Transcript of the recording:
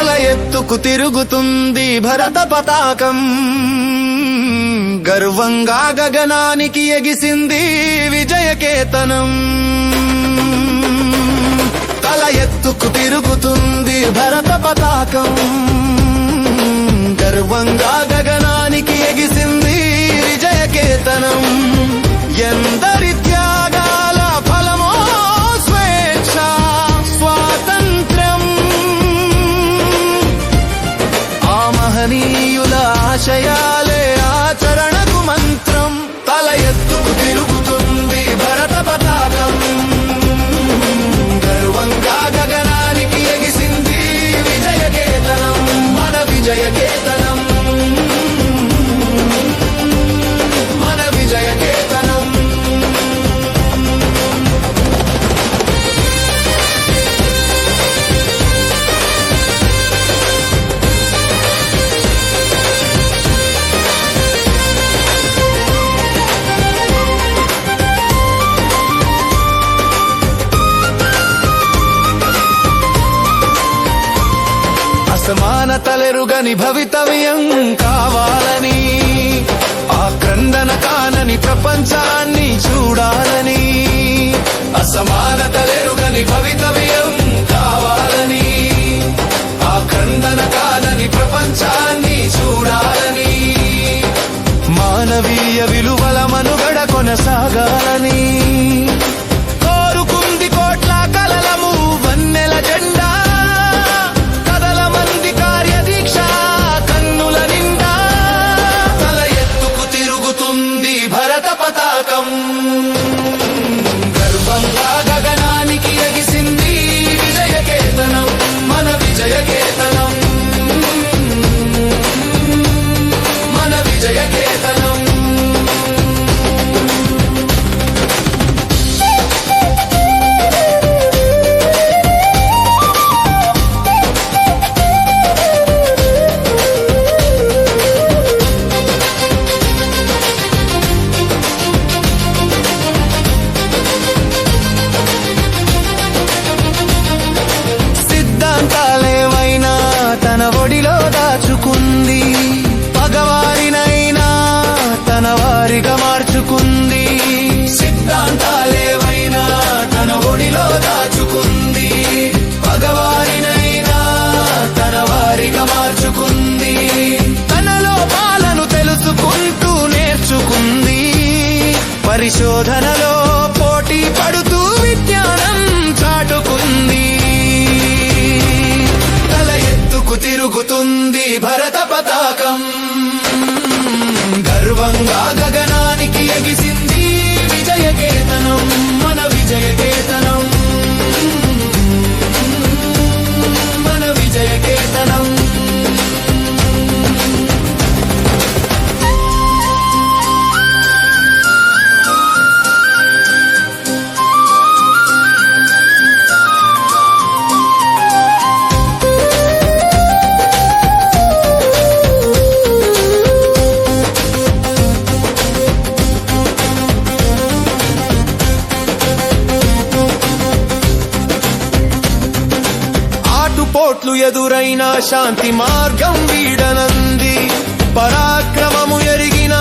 తల ఎత్తుకు తిరుగుతుంది భరత పతాకం. గర్వంగా గగనానికి ఎగిసింది విజయకేతనం. తల ఎత్తుకు తిరుగుతుంది భరత పతాకం. గర్వంగా మహనీయుల ఆశయాలే ఆచరణకు మంత్రం. తల ఎత్తుకు తిరుగుతుంది భరత పతాకం. గర్వంగా గగనానికి ఎగిసింది విజయకేతనం. మన విజయకేతనం. తలెరుగని భవితవ్యం కావాలని ఆ క్రందన కానని ప్రపంచాన్ని చూడాలని. మార్చుకుంది. పగవారినైనా తన వారిగా మార్చుకుంది. తనలో లోపాలను తెలుసుకుంటూ నేర్చుకుంది. పరిశోధనలో పోటీ పడుతూ విజ్ఞానం చాటుకుంది. తల ఎత్తుకు తిరుగుతుంది భరత పతాకం. గర్వంగా ఆటుపోట్లు ఎదురైన శాంతి మార్గం వీడనంది. పరాక్రమము ఎరిగిన